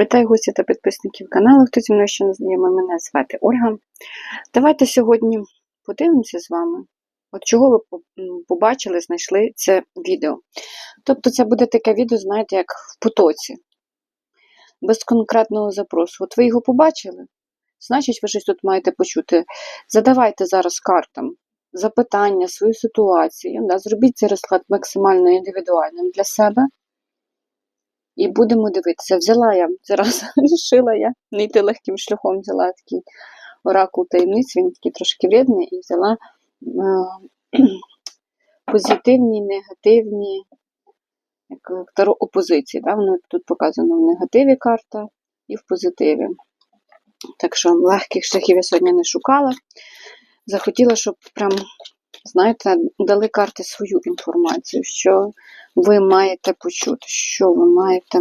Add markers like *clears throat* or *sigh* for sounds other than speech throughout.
Вітаю гості та підписників каналу. Хто зі мною ще не знайомий, мене звати Ольга. Давайте сьогодні подивимося з вами, от чого ви побачили, знайшли це відео. Тобто, це буде таке відео, знаєте, як в потоці, без конкретного запросу. От ви його побачили, значить, ви щось тут маєте почути. Задавайте зараз картам запитання, свою ситуацію. Да? Зробіть цей розклад максимально індивідуальним для себе. І будемо дивитися. Взяла я зараз, *laughs* вирішила я не йти легким шляхом, взяла такий оракул таємниць, він такий трошки вредний, і взяла е, *clears throat* позитивні, негативні як е, таро опозиції. Да? Воно тут показано в негативі карта і в позитиві. Так що легких шляхів я сьогодні не шукала. Захотіла, щоб прям, знаєте, дали карти свою інформацію, що ви маєте почути, що ви маєте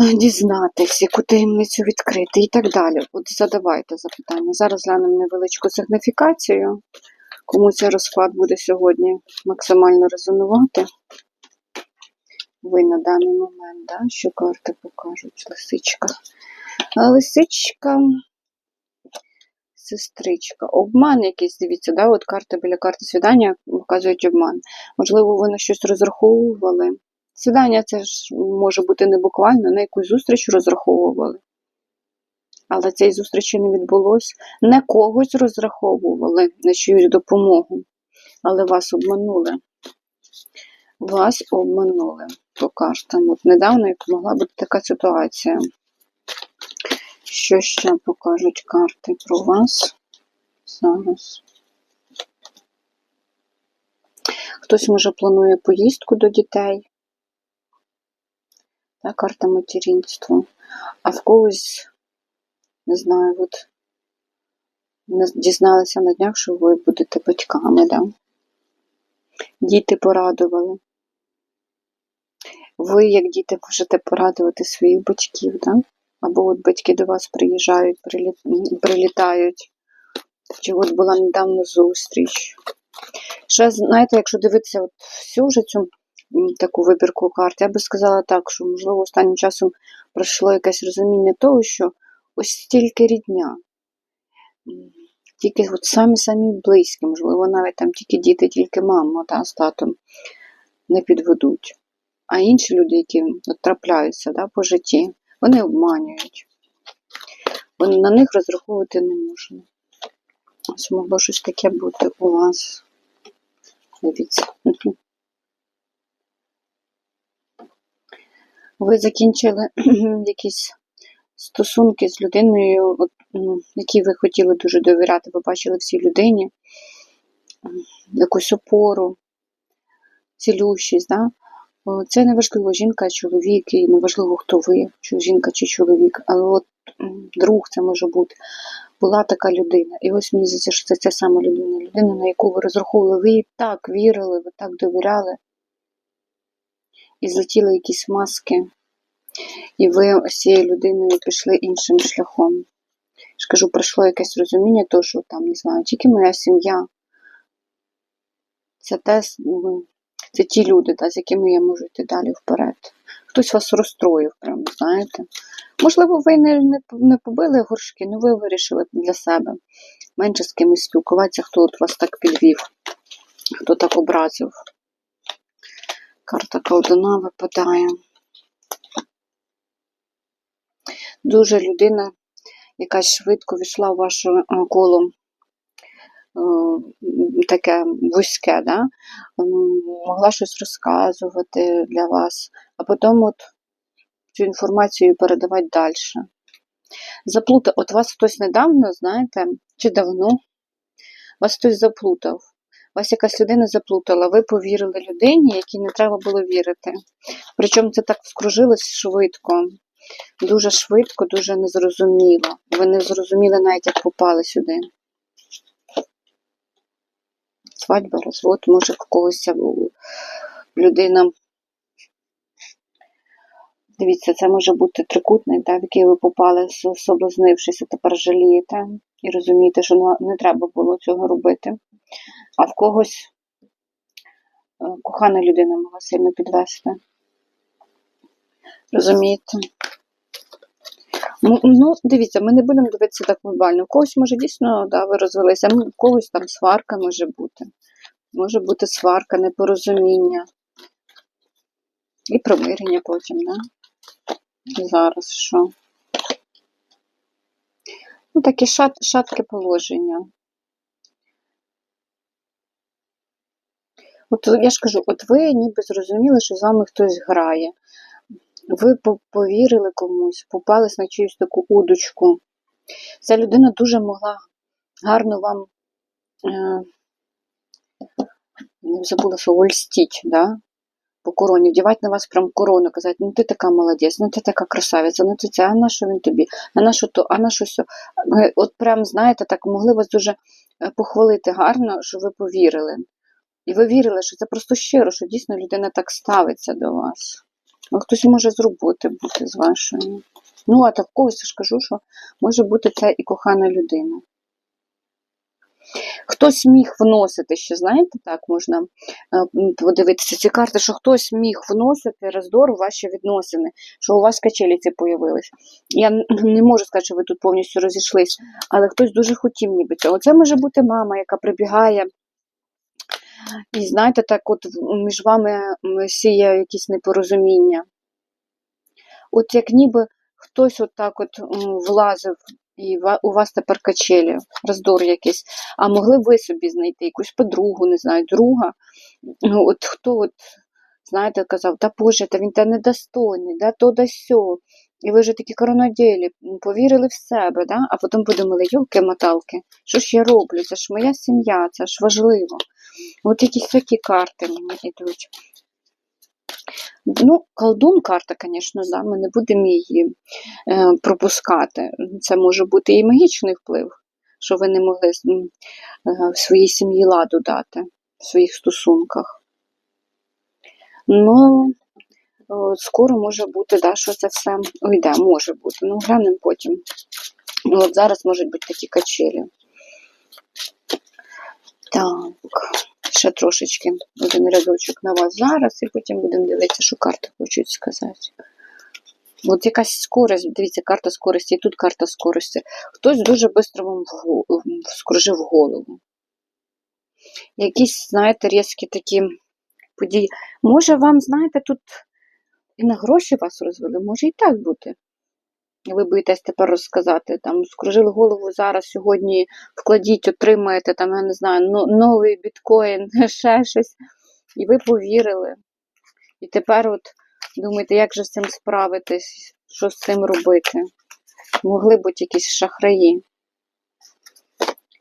е, дізнатись, яку таємницю відкрити і так далі. От задавайте запитання. Зараз глянемо невеличку сигніфікацію. Кому цей розклад буде сьогодні максимально резонувати. Ви на даний момент, да, що карти покажуть. Лисичка. А лисичка, сестричка. Обман якийсь, дивіться, да? от карти біля карти свідання показують обман. Можливо, ви на щось розраховували. Свідання це ж може бути не буквально, на якусь зустріч розраховували. Але цієї зустрічі не відбулося. Не когось розраховували на чиюсь допомогу, але вас обманули. Вас обманули по картам. От недавно як могла бути така ситуація. Що ще покажуть карти про вас зараз? Хтось, може, планує поїздку до дітей. Та, карта материнства. А в когось, не знаю, от дізналися на днях, що ви будете батьками, да? Діти порадували. Ви, як діти, можете порадувати своїх батьків, да? Або от батьки до вас приїжджають, прилі- прилітають. Чи от була недавно зустріч. Ще, знаєте, якщо дивитися от всю вже цю таку вибірку карт, я би сказала так, що, можливо, останнім часом пройшло якесь розуміння того, що ось стільки рідня. Тільки от самі-самі близькі, можливо, навіть там тільки діти, тільки мама та, з татом не підведуть. А інші люди, які от, трапляються да, по житті, вони обманюють. На них розраховувати не можна. Ось могло щось таке бути у вас. Дивіться. Ви закінчили якісь стосунки з людиною, якій ви хотіли дуже довіряти, ви бачили в цій людині якусь опору, цілющість. Да? Це не важливо, жінка, чоловік, і не важливо, хто ви, чи жінка чи чоловік, але от друг це може бути. Була така людина. І ось мені здається, що це ця сама людина. Людина, на яку ви розраховували, ви їй так вірили, ви так довіряли. І злетіли якісь маски. І ви з цією людиною пішли іншим шляхом. Я ж кажу, пройшло якесь розуміння, того, що там, не знаю, тільки моя сім'я. Це те, ну, це ті люди, да, з якими я можу йти далі вперед. Хтось вас розстроїв, прямо, знаєте. Можливо, ви не, не, не побили горшки, але ви вирішили для себе менше з кимось спілкуватися, хто от вас так підвів, хто так образив. Карта колдуна випадає. Дуже людина якась швидко війшла в ваше е, коло таке вузьке, да? Могла щось розказувати для вас, а потім от цю інформацію передавати далі. Заплутав, от вас хтось недавно, знаєте, чи давно, вас хтось заплутав. Вас якась людина заплутала, ви повірили людині, якій не треба було вірити. Причому це так скружилось швидко, дуже швидко, дуже незрозуміло. Ви не зрозуміли навіть, як попали сюди. Свадьба, розвод, може в когось людина. Дивіться, це може бути трикутник, да, в який ви попали, соблазнившись, а тепер жалієте і розумієте, що не- не треба було цього робити. А в когось е, кохана людина могла сильно підвести. Розумієте? Ну, Ну, дивіться, ми не будемо дивитися так глобально. У когось може дійсно да, ви розвелися, у когось там сварка може бути. Може бути сварка, непорозуміння. І примирення потім, да? Зараз що? Ну, таке шат, шатке положення. От я ж кажу, от ви ніби зрозуміли, що з вами хтось грає. Ви повірили комусь, попались на чиюсь таку удочку. Ця людина дуже могла гарно вам, не забула слово, льстіть, да? по короні, вдівати на вас прям корону, казати, ну ти така молодець, ну ти така красавиця, ну ти це, а на що він тобі, а на що то, а на що сьо. Е, От прям, знаєте, так могли вас дуже е, похвалити гарно, що ви повірили. І ви вірили, що це просто щиро, що дійсно людина так ставиться до вас. Ну, хтось може з роботи бути з вашою. Ну, а так когось ж кажу, що може бути це і кохана людина. Хтось міг вносити, ще знаєте, так можна е, подивитися ці карти, що хтось міг вносити роздор у ваші відносини, що у вас качелі ці появились. Я *clears throat* не можу сказати, що ви тут повністю розійшлись, але хтось дуже хотів ніби цього. Це може бути мама, яка прибігає. І знаєте, так от між вами сіє якісь непорозуміння. От як ніби хтось от так от влазив, і у вас тепер качелі, роздор якийсь, а могли ви собі знайти якусь подругу, не знаю, друга. Ну, от хто от, знаєте, казав, та Боже, та він та недостойний, да то да сьо. І ви вже такі коронаділі, повірили в себе, да? а потім подумали, йолки-моталки, що ж я роблю? Це ж моя сім'я, це ж важливо. От якісь такі карти мені йдуть. Ну, колдун карта, звісно, да, ми не будемо її е, пропускати. Це може бути і магічний вплив, що ви не могли е, в своїй сім'ї ладу дати, в своїх стосунках. Ну, скоро може бути, да, що це все уйде, може бути. Ну, глянемо потім. Ну, от зараз можуть бути такі качелі. Так, ще трошечки один рядочок на вас зараз, і потім будемо дивитися, що карти хочуть сказати. От якась скорость, дивіться, карта скорості, і тут карта скорості. Хтось дуже швидко вам в го- вскружив голову. Якісь, знаєте, різкі такі події. Може, вам, знаєте, тут і на гроші вас розвели, може і так бути. Ви боїтесь тепер розказати, там, скружили голову зараз, сьогодні вкладіть, отримаєте, там, я не знаю, новий біткоін, *laughs* ще щось. І ви повірили. І тепер от думаєте, як же з цим справитись, що з цим робити? Могли бути якісь шахраї.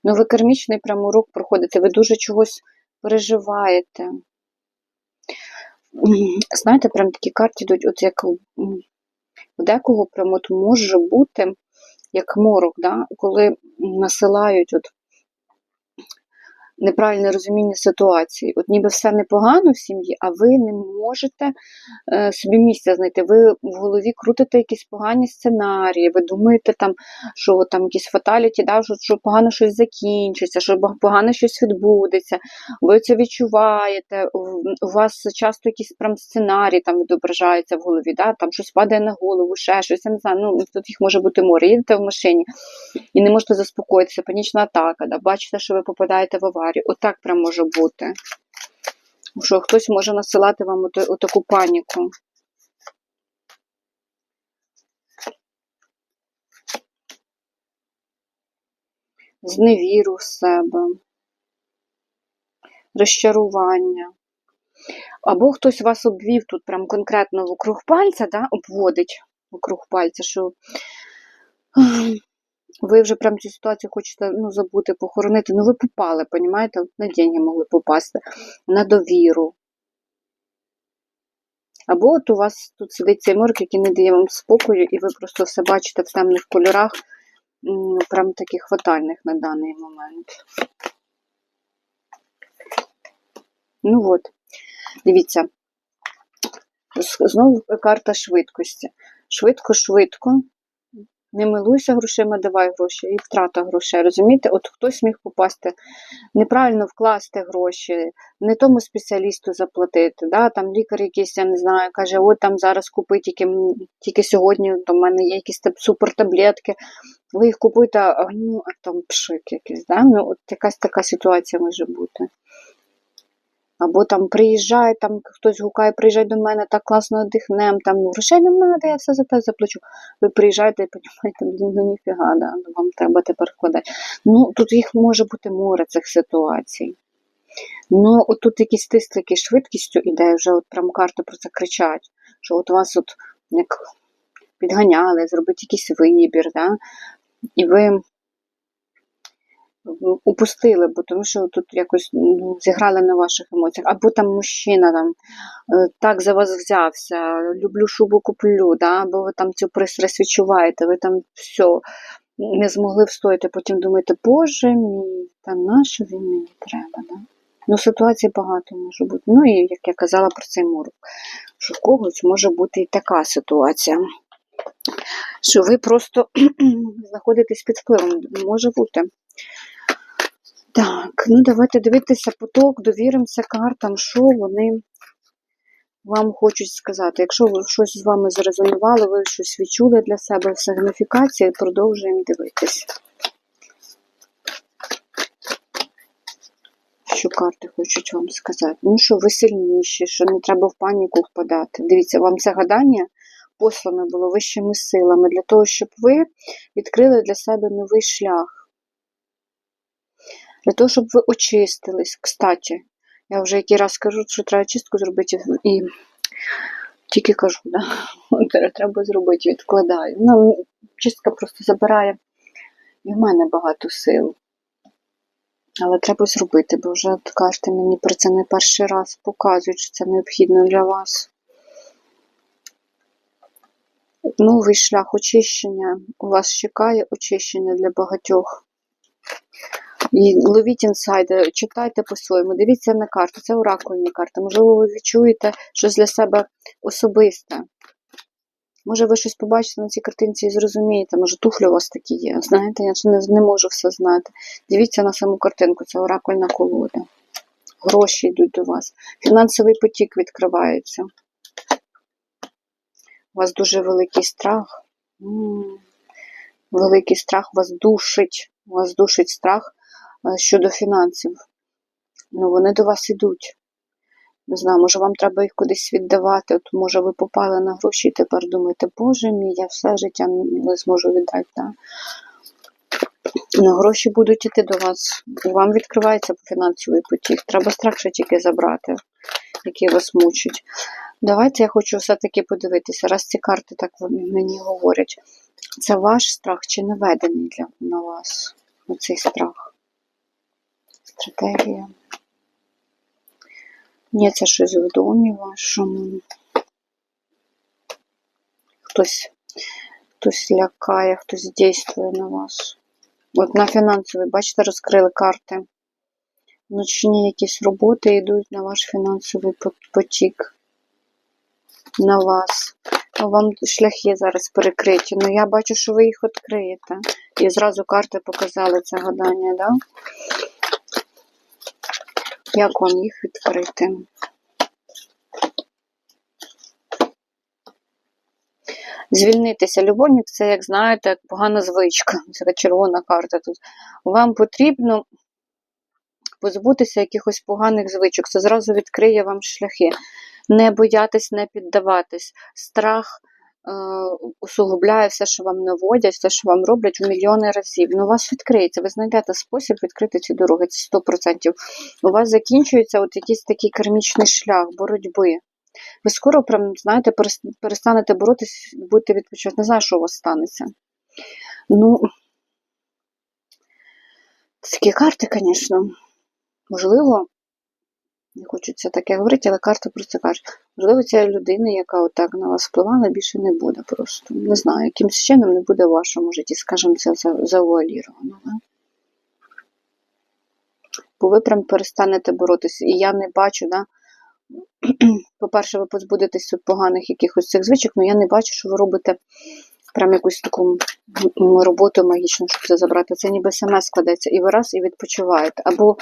Ну, ви кармічний прям урок проходите, ви дуже чогось переживаєте. Знаєте, прям такі карти йдуть, от як у декого прямо от може бути як морок, да? коли насилають от неправильне розуміння ситуації. От ніби все непогано в сім'ї, а ви не можете е, собі місця знайти. Ви в голові крутите якісь погані сценарії, ви думаєте, там, що там якісь фаталіті, да, що, що погано щось закінчиться, що погано щось відбудеться. Ви це відчуваєте. У вас часто якісь прям сценарії там відображаються в голові, да, там щось падає на голову, ще щось, я не знаю, ну тут їх може бути море. Їдете в машині і не можете заспокоїтися, панічна атака, да, бачите, що ви попадаєте в аварію. Отак прям може бути. Що хтось може насилати вам отаку паніку. Зневіру в себе, розчарування. Або хтось вас обвів тут прям конкретно вокруг пальця, да, обводить вокруг пальця, що ви вже прям цю ситуацію хочете ну, забути, похоронити. Ну, ви попали, понімаєте? На деньги могли попасти, на довіру. Або от у вас тут сидить цей морок, який не дає вам спокою, і ви просто все бачите в темних кольорах, прям таких фатальних на даний момент. Ну от, дивіться. Знову карта швидкості. Швидко-швидко Не милуйся грошима, давай гроші, і втрата грошей. Розумієте? От хтось міг попасти, неправильно вкласти гроші, не тому спеціалісту заплатити. Да? Там лікар якийсь, я не знаю, каже, от там зараз купи тільки, тільки сьогодні, в мене є якісь супертаблетки. Ви їх купуєте, а, ну, а там пшик якийсь. Да? Ну, от якась така ситуація може бути. Або там приїжджає, там хтось гукає, приїжджай до мене, так класно дихнем, там ну, грошей не треба, я все за те заплачу. Ви приїжджаєте і блін, ну ніфіга, да, ну, вам треба тепер вкладати. Ну, тут їх може бути море цих ситуацій. Ну, от тут якийсь тиск швидкістю іде, вже от прям карти про це кричать, що от вас от як підганяли, зробити якийсь вибір, да? і ви упустили, бо тому що тут якось зіграли на ваших емоціях. Або там мужчина там е, так за вас взявся, люблю шубу куплю, да? або ви там цю пристрасть відчуваєте, ви там все не змогли встояти, потім думаєте, боже мій, та на що він мені треба? Да? Ну, ситуацій багато може бути. Ну і як я казала про цей морок, що в когось може бути і така ситуація. Що ви просто *clears throat* знаходитесь під впливом, може бути. Так, ну давайте дивитися поток, довіримося картам, що вони вам хочуть сказати. Якщо ви щось з вами зрезонувало, ви щось відчули для себе в сигніфікації, продовжуємо дивитися. Що карти хочуть вам сказати? Ну, що ви сильніші, що не треба в паніку впадати. Дивіться, вам це гадання послане було вищими силами для того, щоб ви відкрили для себе новий шлях для того, щоб ви очистились. Кстати, я вже який раз кажу, що треба чистку зробити, і тільки кажу, да? Треба зробити, відкладаю. Ну, чистка просто забирає і в мене багато сил. Але треба зробити, бо вже кажете мені про це не перший раз показують, що це необхідно для вас. Новий шлях очищення. У вас чекає очищення для багатьох. І ловіть інсайди, читайте по-своєму, дивіться на карту, це оракульні карти. Можливо, ви відчуєте щось для себе особисте. Може, ви щось побачите на цій картинці і зрозумієте, може туфлі у вас такі є. Знаєте, я не, не можу все знати. Дивіться на саму картинку, це оракульна колода. Гроші йдуть до вас. Фінансовий потік відкривається. У вас дуже великий страх. М -м -м. Великий страх вас душить. У вас душить страх щодо фінансів. Ну, вони до вас йдуть. Не знаю, може вам треба їх кудись віддавати. От, може, ви попали на гроші і тепер думаєте, боже мій, я все життя не зможу віддати. Да? Ну, гроші будуть йти до вас. Вам відкривається фінансовий потік. Треба страх ще тільки забрати, який вас мучить. Давайте я хочу все-таки подивитися, раз ці карти так мені говорять. Це ваш страх чи наведений для на вас оцей страх? Стратегія. Ні, це щось в домі вашому. Хтось хтось лякає, хтось дійствує на вас. От на фінансовий, бачите, розкрили карти. Ночні якісь роботи йдуть на ваш фінансовий потік. На вас. Ну, вам шляхи зараз перекриті. Ну, я бачу, що ви їх відкриєте. І зразу карти показали це гадання, да? Як вам їх відкрити? Звільнитися. Любовник це, як знаєте, погана звичка. Це червона карта тут. Вам потрібно позбутися якихось поганих звичок. Це зразу відкриє вам шляхи. Не боятись, не піддаватись. Страх усугубляє все, що вам наводять, все, що вам роблять в мільйони разів. Ну, у вас відкриється, ви знайдете спосіб відкрити ці дороги, це 100%. У вас закінчується от якийсь такий кармічний шлях боротьби. Ви скоро, прям, знаєте, перестанете боротись, будете відпочивати. Не знаю, що у вас станеться. Ну, такі карти, звісно, можливо, не хочеться таке говорити, але карта про це каже. Можливо, ця людина, яка отак на вас впливала, більше не буде просто. Не знаю, якимось чином не буде в вашому житті, скажімо, це завуаліровано. Да? Бо ви прям перестанете боротися. І я не бачу, да, *clears throat* по-перше, ви позбудетесь тут поганих якихось цих звичок, але я не бачу, що ви робите прям якусь таку роботу магічну, щоб це забрати. Це ніби саме складеться і ви раз і відпочиваєте. Або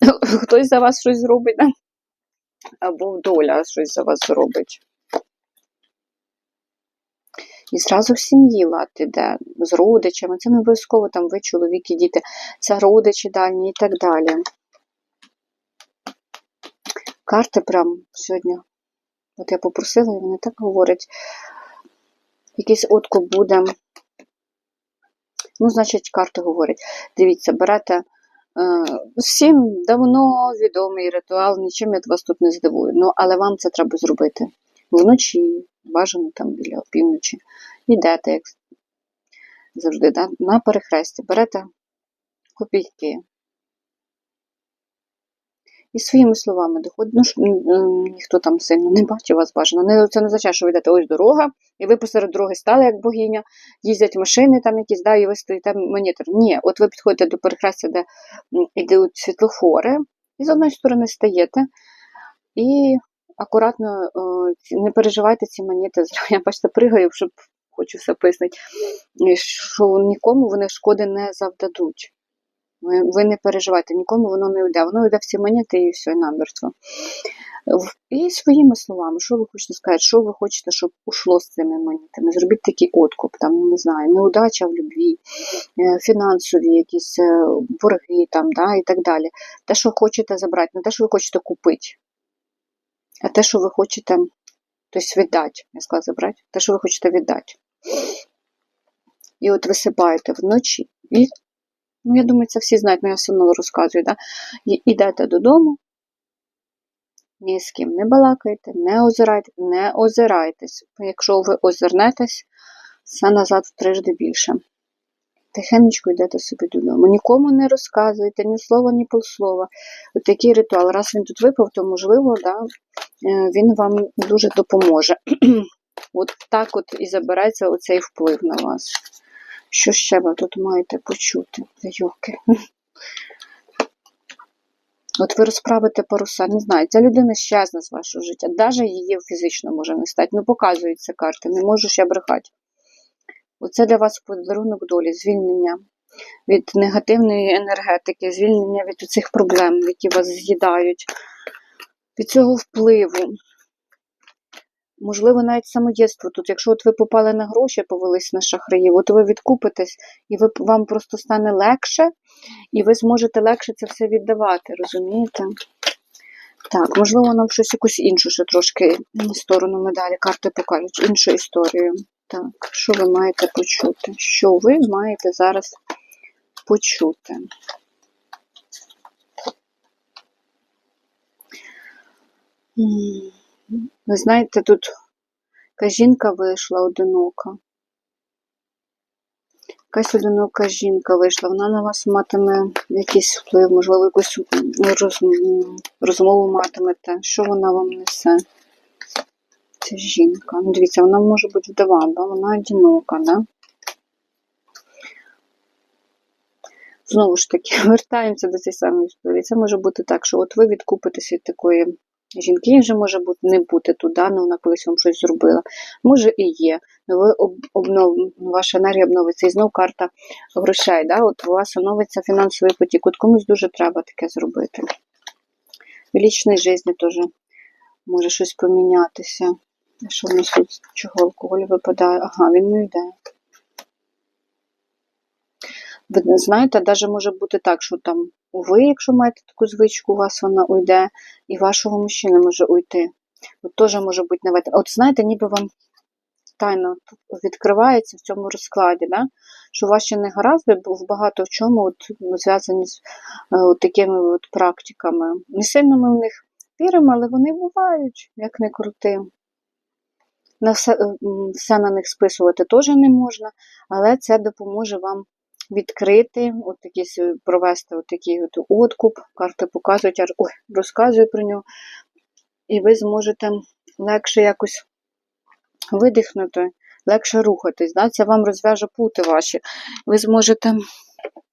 *clears throat* хтось за вас щось зробить, або доля щось за вас зробить. І зразу в сім'ї лад іде з родичами. Це не обов'язково там ви, чоловік і діти, це родичі дальні і так далі. Карти прям сьогодні. От я попросила, і вони так говорять. Якийсь откуп буде. Ну, значить, карти говорять. Дивіться, берете е, всім давно відомий ритуал, нічим я вас тут не здивую. Ну, але вам це треба зробити вночі, бажано там біля опівночі. Йдете, як завжди, да? на перехресті, берете копійки. І своїми словами доходить. Ну, м, ніхто там сильно не бачить вас бажано. Це не означає, що ви йдете ось дорога, і ви посеред дороги стали як богиня, їздять машини там якісь, да, і ви стоїте монітор. Ні, от ви підходите до перехрестя, де йдуть світлофори, і з одної сторони стаєте, і акуратно не переживайте ці монети. *laughs* Я бачите, пригаю, щоб хочу все пояснити, що нікому вони шкоди не завдадуть. Ви, ви не переживайте, нікому воно не йде. Воно йде в ці монети і все, і намертво. І своїми словами, що ви хочете сказати, що ви хочете, щоб ушло з цими монетами. Зробіть такий откуп, там, не знаю, неудача в любві, е, фінансові якісь е, борги там, да, і так далі. Те, що хочете забрати, не те, що ви хочете купити, а те, що ви хочете тобто віддати. Я сказала забрати, те, що ви хочете віддати. І от висипаєте вночі. І, ну, я думаю, це всі знають, але я все одно розказую. Да? І йдете додому, ні з ким не балакайте, не озирайте, не озирайтесь. Якщо ви озирнетесь, все назад втрижди більше. Тихенечко йдете собі додому. Нікому не розказуйте, ні слова, ні полслова. От такий ритуал. Раз він тут випав, то можливо, да, е, він вам дуже допоможе. *clears throat* От так от і забирається оцей вплив на вас. Що ще ви тут маєте почути? Йоки. *laughs* От ви розправите паруса, не знаю, ця людина щезне з вашого життя, навіть її фізично може не стати. Ну, показуються карти, не можу я брехати. Оце для вас подарунок долі, звільнення від негативної енергетики, звільнення від цих проблем, які вас з'їдають, від цього впливу. Можливо, навіть самоєдство тут. Якщо от ви попали на гроші, повелись на шахраїв, от ви відкупитесь, і ви, вам просто стане легше, і ви зможете легше це все віддавати, розумієте? Так, можливо, нам щось якусь іншу ще трошки сторону медалі. Карти покажуть іншу історію. Так, що ви маєте почути? Що ви маєте зараз почути? М, Ви знаєте, тут якась жінка вийшла одинока. Якась одинока жінка вийшла, вона на вас матиме якийсь вплив, можливо, якусь розмову матимете. Що вона вам несе? Це жінка. Ну, дивіться, вона може бути вдова, да? вона одинока, да? Знову ж таки, *laughs* вертаємося до цієї самої історії. Це може бути так, що от ви відкупитеся від такої жінки, вже може бути не бути туди, але вона колись вам щось зробила. Може і є. Ви об, обнов, ваша енергія обновиться. І знов карта грошей. Да? От у вас оновиться фінансовий потік. От комусь дуже треба таке зробити. В лічній житті теж може щось помінятися. Що в нас тут? Чого алкоголь випадає? Ага, він не йде. Ви знаєте, навіть може бути так, що там ви, якщо маєте таку звичку, у вас вона уйде, і вашого мужчини може уйти. От теж може бути наведено. От знаєте, ніби вам тайно відкривається в цьому розкладі, да? що ваші негаразди в багато в чому от, зв'язані з е, от такими от практиками. Не сильно ми в них віримо, але вони бувають, як не крути. На все, все на них списувати теж не можна, але це допоможе вам відкрити, от якісь, провести от такий от откуп, карти показують, ой, розказую про нього, і ви зможете легше якось видихнути, легше рухатись. Да? Це вам розв'яже пути ваші. Ви зможете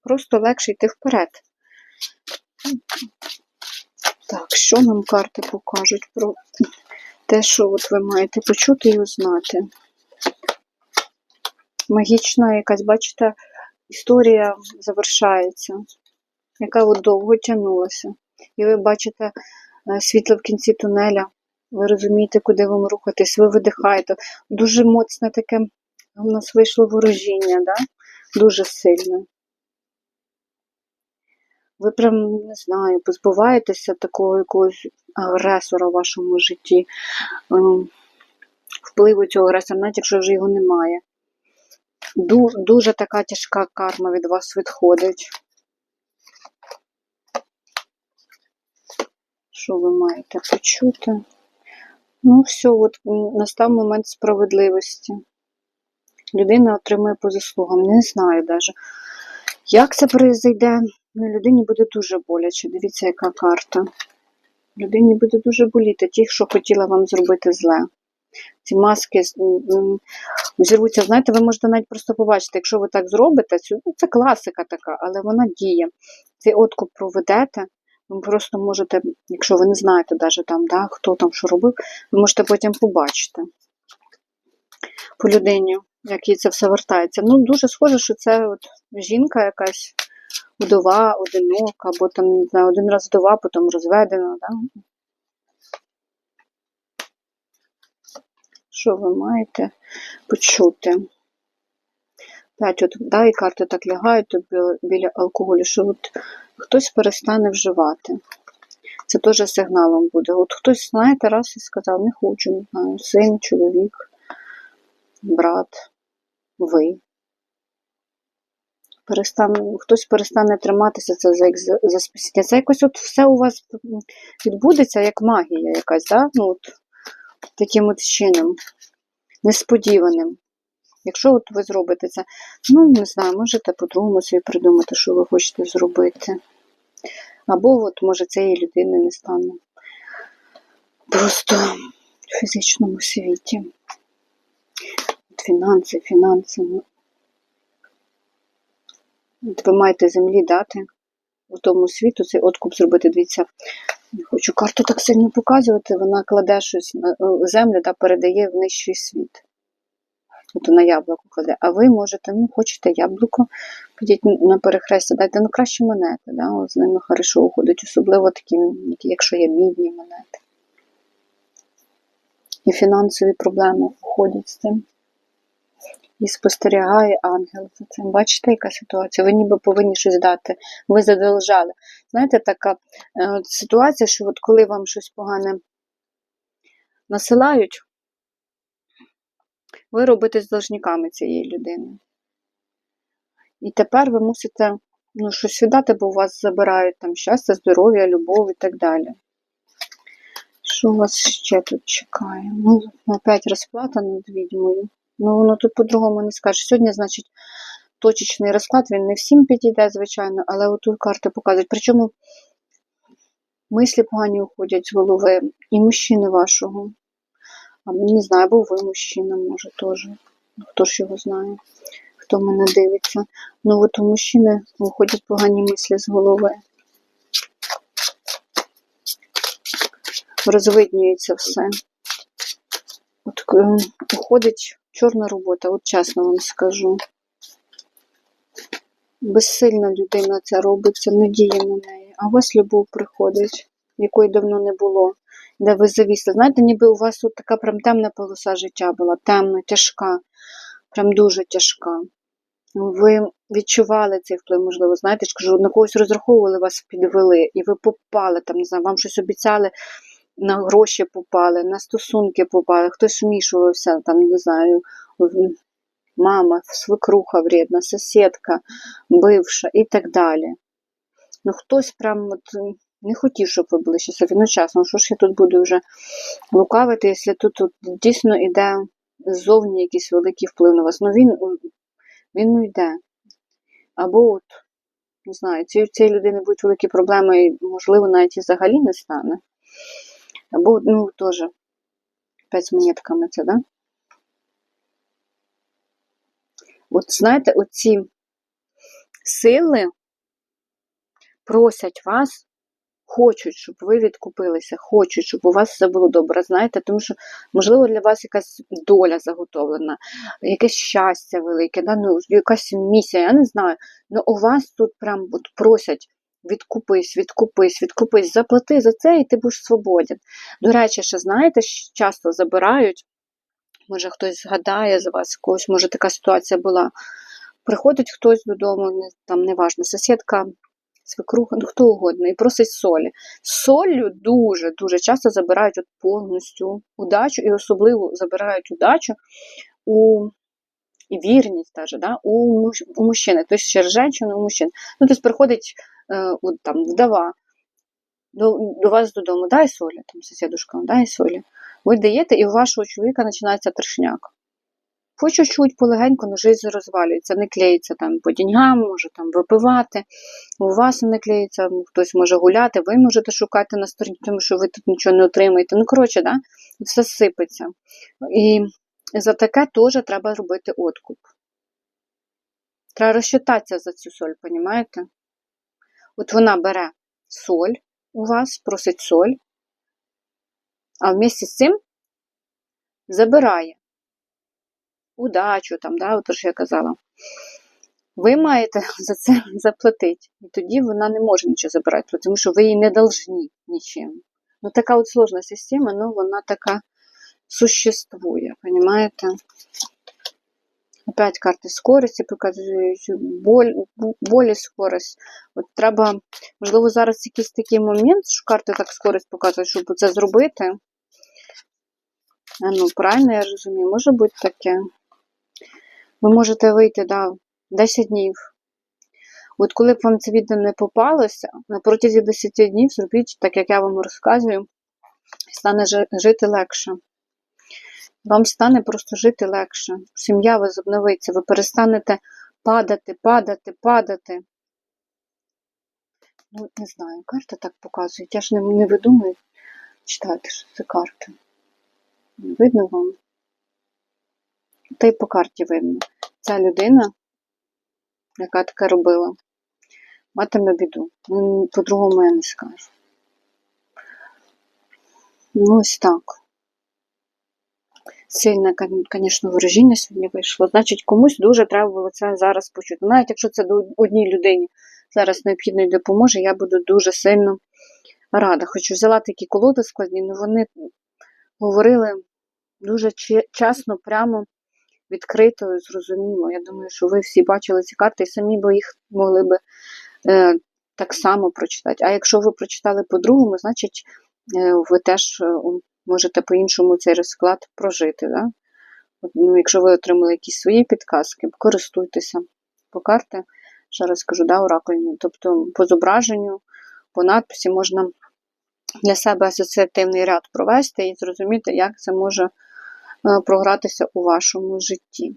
просто легше йти вперед. Так, що нам карти покажуть про те, що от ви маєте почути і узнати? магічна якась, бачите, історія завершається, яка от довго тягнулася. І ви бачите е, світло в кінці тунеля, ви розумієте, куди вам рухатись, ви видихаєте. Дуже моцне таке у нас вийшло ворожіння, да? дуже сильне. Ви прям, не знаю, позбуваєтеся такого якогось агресора в вашому житті, ем, впливу цього агресора, навіть якщо вже його немає. Ду- Дуже така тяжка карма від вас відходить. Що ви маєте почути? Ну, все, от настав момент справедливості. Людина отримує по заслугам. Не знаю навіть. Як це произойде? Ну, людині буде дуже боляче. Дивіться, яка карта. Людині буде дуже боліти ті, що хотіла вам зробити зле. Ці маски зірвуться. Знаєте, ви можете навіть просто побачити, якщо ви так зробите, ну, це класика така, але вона діє. Цей откуп проведете, ви просто можете, якщо ви не знаєте даже там, да, хто там що робив, ви можете потім побачити по людині, як їй це все вертається. Ну, дуже схоже, що це от жінка якась вдова, одинока, або там, не знаю, один раз вдова, потім розведена. Да? Що ви маєте почути? П'ять, от, да, і карти так лягають біля, алкоголю, що от хтось перестане вживати. Це теж сигналом буде. От хтось, знаєте, раз і сказав, не хочу, не знаю, син, чоловік, брат, ви. Перестане, хтось перестане триматися це за, за спасіння. Це якось от все у вас відбудеться, як магія якась, да? ну, от, таким от чином, несподіваним. Якщо от ви зробите це, ну, не знаю, можете по-другому собі придумати, що ви хочете зробити. Або, от, може, цієї людини не стане. Просто в фізичному світі. Фінанси, фінанси. От ви маєте землі дати у тому світу цей откуп зробити. Дивіться, не хочу карту так сильно показувати, вона кладе щось на е, землю та передає в нижчий світ. От на яблуко кладе. А ви можете, ну, хочете яблуко, підіть на перехрестя, дайте ну краще монети, да? От з ними хорошо уходить, особливо такі, якщо є мідні монети. І фінансові проблеми входять з цим. І спостерігає ангел за цим. Бачите, яка ситуація? Ви ніби повинні щось дати. Ви задолжали. Знаєте, така е, ситуація, що от коли вам щось погане насилають, ви робите з должниками цієї людини. І тепер ви мусите ну, щось віддати, бо у вас забирають там щастя, здоров'я, любов і так далі. Що вас ще тут чекає? Ну, опять розплата над відьмою. Ну, воно тут по-другому не скаже. Сьогодні, значить, точечний розклад, він не всім підійде, звичайно, але отут карти показують. Причому мислі погані уходять з голови і мужчини вашого. А, не знаю, або ви мужчина, може, теж. Хто ж його знає, хто мене дивиться. Ну, от у мужчини виходять погані мислі з голови. Розвиднюється все. От е, уходить чорна робота, от чесно вам скажу. Безсильна людина це робиться, не діє на неї. А у вас любов приходить, якої давно не було, де ви завісли. Знаєте, ніби у вас тут така прям темна полоса життя була, темна, тяжка, прям дуже тяжка. Ви відчували цей вплив, можливо, знаєте, кажу, на когось розраховували, вас підвели, і ви попали, там, не знаю, вам щось обіцяли, на гроші попали, на стосунки попали, хтось вмішувався, там, не знаю, мама, свекруха вредна, сусідка, бивша і так далі. Ну, хтось прям от не хотів, щоб ви були щасливі. Ну, чесно, що ж я тут буду вже лукавити, якщо тут, от дійсно йде ззовні якийсь великий вплив на вас. Ну, він, він уйде. Або от, не знаю, цієї людини будуть великі проблеми, і, можливо, навіть і взагалі не стане. Або, ну, теж, опять з монетками це, да? От знаєте, оці сили просять вас хочуть, щоб ви відкупилися, хочуть, щоб у вас все було добре. Знаєте, тому що, можливо, для вас якась доля заготовлена, якесь щастя велике, да? ну, якась місія, я не знаю. Ну у вас тут прям от просять. Відкупись, відкупись, відкупись, заплати за це, і ти будеш свободен. До речі, ще знаєте, часто забирають, може хтось згадає з вас когось, може така ситуація була. Приходить хтось додому, там неважно, сусідка, свекруха, ну хто угодно, і просить солі. Солью дуже-дуже часто забирають от повністю удачу, і особливо забирають удачу у і вірність даже, да, у, муж- у мужчини, тобто через жінку у мужчин. Ну, тобто приходить е, от, там, вдова до, до вас додому, дай солі, там сусідушка, дай солі. Ви даєте, і у вашого чоловіка починається трешняк. По чуть-чуть, полегенько, но жизнь розвалюється, не клеїться там по деньгам, може там випивати, у вас не клеїться, хтось може гуляти, ви можете шукати на стороні, тому що ви тут нічого не отримаєте. Ну, коротше, да? все сипеться. І за таке теж треба робити откуп. Треба розчитатися за цю соль, понімаєте? От вона бере соль у вас, просить соль, а вместе з цим забирає удачу, там, да, от ж я казала. Ви маєте *laughs* за це заплатити. І тоді вона не може нічого забирати, тому що ви їй не должні нічим. Ну, така от сложна система, ну вона така существує, понимаете? Опять карти скорості показують, боль, болі скорость. От треба, можливо, зараз якийсь такий момент, що карти так скорость показують, щоб це зробити. А, ну, правильно я розумію, може бути таке. Ви можете вийти, да, 10 днів. От коли б вам це відео не попалося, на протязі 10 днів зробіть, так як я вам розказую, стане жити легше. Вам стане просто жити легше. Сім'я возобновиться, ви перестанете падати, падати, падати. Ну, не знаю, карти так показують. Я ж не, не видумую читати, що це карти. Видно вам? Та й по карті видно. Ця людина, яка таке робила, матиме біду. Ну, по-другому я не скажу. Ну, ось так. Сильне, звісно, вираження сьогодні вийшло. Значить, комусь дуже треба було це зараз почути. Навіть якщо це до одній людині зараз необхідно і допоможе, я буду дуже сильно рада. Хоч взяла такі колоди складні, але вони говорили дуже чесно, прямо, відкрито, зрозуміло. Я думаю, що ви всі бачили ці карти і самі би їх могли би е, так само прочитати. А якщо ви прочитали по-другому, значить е, ви теж е, можете по-іншому цей розклад прожити. Да? Ну, якщо ви отримали якісь свої підказки, користуйтеся по карти. Ще раз кажу, да, оракульні. Тобто по зображенню, по надписі можна для себе асоціативний ряд провести і зрозуміти, як це може е, програтися у вашому житті.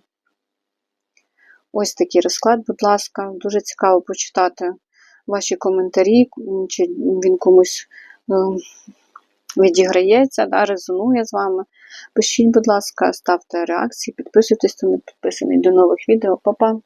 Ось такий розклад, будь ласка. Дуже цікаво почитати ваші коментарі, чи він комусь е, відіграється, да, резонує з вами. Пишіть, будь ласка, ставте реакції, підписуйтесь, хто не підписаний. До нових відео. Па-па!